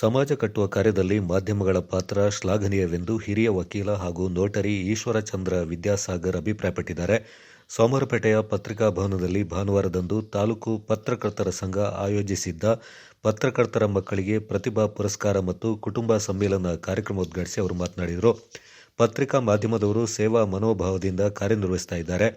ಸಮಾಜ ಕಟ್ಟುವ ಕಾರ್ಯದಲ್ಲಿ ಮಾಧ್ಯಮಗಳ ಪಾತ್ರ ಶ್ಲಾಘನೀಯವೆಂದು ಹಿರಿಯ ವಕೀಲ ಹಾಗೂ ನೋಟರಿ ಈಶ್ವರಚಂದ್ರ ವಿದ್ಯಾಸಾಗರ್ ಅಭಿಪ್ರಾಯಪಟ್ಟಿದ್ದಾರೆ. ಸೋಮರಪೇಟೆಯ ಪತ್ರಿಕಾ ಭವನದಲ್ಲಿ ಭಾನುವಾರದಂದು ತಾಲೂಕು ಪತ್ರಕರ್ತರ ಸಂಘ ಆಯೋಜಿಸಿದ್ದ ಪತ್ರಕರ್ತರ ಮಕ್ಕಳಿಗೆ ಪ್ರತಿಭಾ ಪುರಸ್ಕಾರ ಮತ್ತು ಕುಟುಂಬ ಸಮ್ಮೇಳನ ಕಾರ್ಯಕ್ರಮ ಉದ್ಘಾಟಿಸಿ ಅವರು ಮಾತನಾಡಿದರು. ಪತ್ರಿಕಾ ಮಾಧ್ಯಮದವರು ಸೇವಾ ಮನೋಭಾವದಿಂದ ಕಾರ್ಯನಿರ್ವಹಿಸ್ತಾ ಇದ್ದಾರೆ.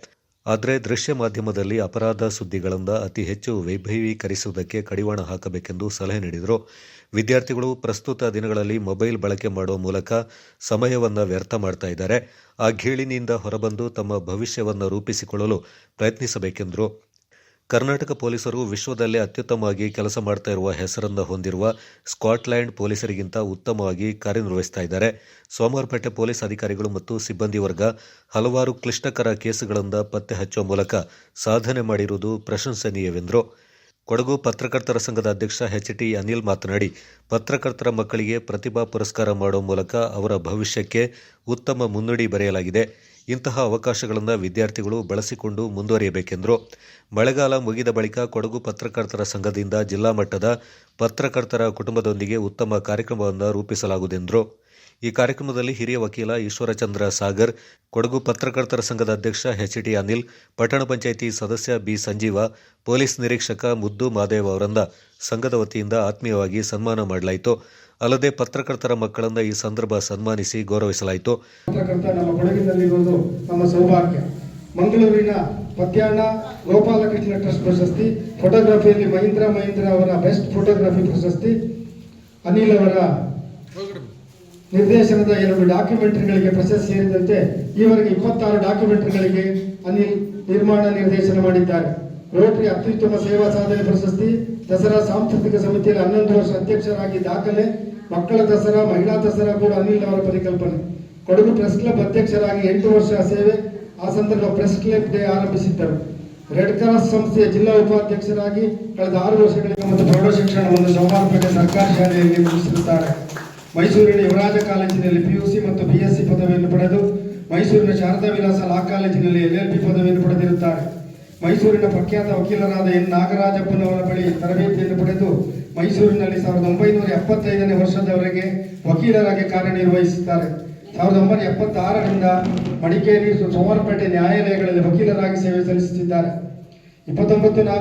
ಆದರೆ ದೃಶ್ಯ ಮಾಧ್ಯಮದಲ್ಲಿ ಅಪರಾಧ ಸುದ್ದಿಗಳಿಂದ ಅತಿ ಹೆಚ್ಚು ವೈಭವೀಕರಿಸುವುದಕ್ಕೆ ಕಡಿವಾಣ ಹಾಕಬೇಕೆಂದು ಸಲಹೆ ನೀಡಿದರು. ವಿದ್ಯಾರ್ಥಿಗಳು ಪ್ರಸ್ತುತ ದಿನಗಳಲ್ಲಿ ಮೊಬೈಲ್ ಬಳಕೆ ಮಾಡುವ ಮೂಲಕ ಸಮಯವನ್ನು ವ್ಯರ್ಥ ಮಾಡ್ತಾ ಇದ್ದಾರೆ. ಆ ಗೀಳಿನಿಂದ ಹೊರಬಂದು ತಮ್ಮ ಭವಿಷ್ಯವನ್ನು ರೂಪಿಸಿಕೊಳ್ಳಲು ಪ್ರಯತ್ನಿಸಬೇಕೆಂದರು. ಕರ್ನಾಟಕ ಪೊಲೀಸರು ವಿಶ್ವದಲ್ಲೇ ಅತ್ಯುತ್ತಮವಾಗಿ ಕೆಲಸ ಮಾಡ್ತಾ ಇರುವ ಹೆಸರನ್ನು ಹೊಂದಿರುವ ಸ್ಕಾಟ್ಲ್ಯಾಂಡ್ ಪೊಲೀಸರಿಗಿಂತ ಉತ್ತಮವಾಗಿ ಕಾರ್ಯನಿರ್ವಹಿಸ್ತಾ ಇದ್ದಾರೆ. ಸೋಮವಾರಪೇಟೆ ಪೊಲೀಸ್ ಅಧಿಕಾರಿಗಳು ಮತ್ತು ಸಿಬ್ಬಂದಿ ವರ್ಗ ಹಲವಾರು ಕ್ಲಿಷ್ಟಕರ ಕೇಸುಗಳಿಂದ ಪತ್ತೆ ಹಚ್ಚುವ ಮೂಲಕ ಸಾಧನೆ ಮಾಡಿರುವುದು ಪ್ರಶಂಸನೀಯವೆಂದರು. ಕೊಡಗು ಪತ್ರಕರ್ತರ ಸಂಘದ ಅಧ್ಯಕ್ಷ ಎಚ್ ಟಿ ಅನಿಲ್ ಮಾತನಾಡಿ, ಪತ್ರಕರ್ತರ ಮಕ್ಕಳಿಗೆ ಪ್ರತಿಭಾ ಪುರಸ್ಕಾರ ಮಾಡುವ ಮೂಲಕ ಅವರ ಭವಿಷ್ಯಕ್ಕೆ ಉತ್ತಮ ಮುನ್ನುಡಿ ಬರೆಯಲಾಗಿದೆ. ಇಂತಹ ಅವಕಾಶಗಳನ್ನು ವಿದ್ಯಾರ್ಥಿಗಳು ಬಳಸಿಕೊಂಡು ಮುಂದುವರಿಯಬೇಕೆಂದರು, ಮಳೆಗಾಲ ಮುಗಿದ ಬಳಿಕ ಕೊಡಗು ಪತ್ರಕರ್ತರ ಸಂಘದಿಂದ ಜಿಲ್ಲಾ ಮಟ್ಟದ ಪತ್ರಕರ್ತರ ಕುಟುಂಬದೊಂದಿಗೆ ಉತ್ತಮ ಕಾರ್ಯಕ್ರಮವನ್ನು ರೂಪಿಸಲಾಗುವುದೆಂದರು. ಈ ಕಾರ್ಯಕ್ರಮದಲ್ಲಿ ಹಿರಿಯ ವಕೀಲ ಈಶ್ವರಚಂದ್ರ ಸಾಗರ್, ಕೊಡಗು ಪತ್ರಕರ್ತರ ಸಂಘದ ಅಧ್ಯಕ್ಷ ಎಚ್ ಟಿ ಅನಿಲ್, ಪಟ್ಟಣ ಪಂಚಾಯಿತಿ ಸದಸ್ಯ ಬಿ ಸಂಜೀವ, ಪೊಲೀಸ್ ನಿರೀಕ್ಷಕ ಮುದ್ದು ಮಾದೇವ್ ಅವರನ್ನ ಸಂಘದ ವತಿಯಿಂದ ಆತ್ಮೀಯವಾಗಿ ಸನ್ಮಾನ ಮಾಡಲಾಯಿತು. ಅಲ್ಲದೆ ಪತ್ರಕರ್ತರ ಮಕ್ಕಳನ್ನ ಈ ಸಂದರ್ಭ ಸನ್ಮಾನಿಸಿ ಗೌರವಿಸಲಾಯಿತು. ನಮ್ಮ ಮಂಗಳೂರಿನ ಮಧ್ಯಾಹ್ನ ಗೋಪಾಲಕೃಷ್ಣ ಟ್ರಸ್ಟ್ ಪ್ರಶಸ್ತಿ, ಫೋಟೋಗ್ರಫಿಯಲ್ಲಿ ಮಹೀಂದ್ರ ಮಹೀಂದ್ರ ಅವರ ಬೆಸ್ಟ್ ಫೋಟೋಗ್ರಫಿ ಪ್ರಶಸ್ತಿ, ಅನಿಲ್ ಅವರ ನಿರ್ದೇಶನದ ಎರಡು ಡಾಕ್ಯುಮೆಂಟರಿಗಳಿಗೆ ಪ್ರಶಸ್ತಿ ಸೇರಿದಂತೆ ಈವರೆಗೆ ಇಪ್ಪತ್ತಾರು ಡಾಕ್ಯುಮೆಂಟರಿಗಳಿಗೆ ಅನಿಲ್ ನಿರ್ಮಾಣ ನಿರ್ದೇಶನ ಮಾಡಿದ್ದಾರೆ. ರೋಟರಿ ಅತ್ಯುತ್ತಮ ಸೇವಾ ಸಾಧನೆ ಪ್ರಶಸ್ತಿ, ದಸರಾ ಸಾಂಸ್ಕೃತಿಕ ಸಮಿತಿಯಲ್ಲಿ ಹನ್ನೊಂದು ವರ್ಷ ಅಧ್ಯಕ್ಷರಾಗಿ ದಾಖಲೆ, ಮಕ್ಕಳ ದಸರಾ, ಮಹಿಳಾ ದಸರಾ ಕೂಡ ಅನಿಲ್ ಅವರ ಪರಿಕಲ್ಪನೆ. ಕೊಡಗು ಪ್ರೆಸ್ ಕ್ಲಬ್ ಅಧ್ಯಕ್ಷರಾಗಿ ಎಂಟು ವರ್ಷ ಸೇವೆ, ಆ ಸಂದರ್ಭ ಪ್ರೆಸ್ ಕ್ಲಬ್ ಡೇ ಆರಂಭಿಸಿದ್ದರು. ರೆಡ್ ಕ್ರಾಸ್ ಸಂಸ್ಥೆಯ ಜಿಲ್ಲಾ ಉಪಾಧ್ಯಕ್ಷರಾಗಿ ಕಳೆದ ಆರು ವರ್ಷಗಳಿಂದ ಮತ್ತು ಪ್ರೌಢಶಿಕ್ಷಣವನ್ನು ಸಮರ್ಪಕ ಸರ್ಕಾರಿ ಶಾಲೆಯಲ್ಲಿ ಮುಗಿಸಿರುತ್ತಾರೆ ಮೈಸೂರಿನ ಯುವರಾಜ ಕಾಲೇಜಿನಲ್ಲಿ ಪಿಯುಸಿ ಮತ್ತು ಬಿಎಸ್ಸಿ ಪದವಿಯನ್ನು ಪಡೆದು ಮೈಸೂರಿನ ಶಾರದಾ ವಿಲಾಸ ಲಾ ಕಾಲೇಜಿನಲ್ಲಿ ಎಲ್ ಎಲ್ ಪಿ ಪದವಿಯನ್ನು ಪಡೆದಿರುತ್ತಾರೆ. ಮೈಸೂರಿನ ಪ್ರಖ್ಯಾತ ವಕೀಲರಾದ ಎನ್ ನಾಗರಾಜಪ್ಪನವರ ಬಳಿ ತರಬೇತಿಯನ್ನು ಪಡೆದು ಮೈಸೂರಿನಲ್ಲಿ ಸಾವಿರದ ಒಂಬೈನೂರ ಎಪ್ಪತ್ತೈದನೇ ವರ್ಷದವರೆಗೆ ವಕೀಲರಾಗಿ ಕಾರ್ಯನಿರ್ವಹಿಸುತ್ತಾರೆ. ಸಾವಿರದ ಒಂಬೈನೂರ ಎಪ್ಪತ್ತಾರರಿಂದ ಮಡಿಕೇರಿ ಸೋಮವಾರಪೇಟೆ ನ್ಯಾಯಾಲಯಗಳಲ್ಲಿ ವಕೀಲರಾಗಿ ಸೇವೆ ಸಲ್ಲಿಸುತ್ತಿದ್ದಾರೆ. ಇಪ್ಪತ್ತೊಂಬತ್ತು ನಾಲ್ಕು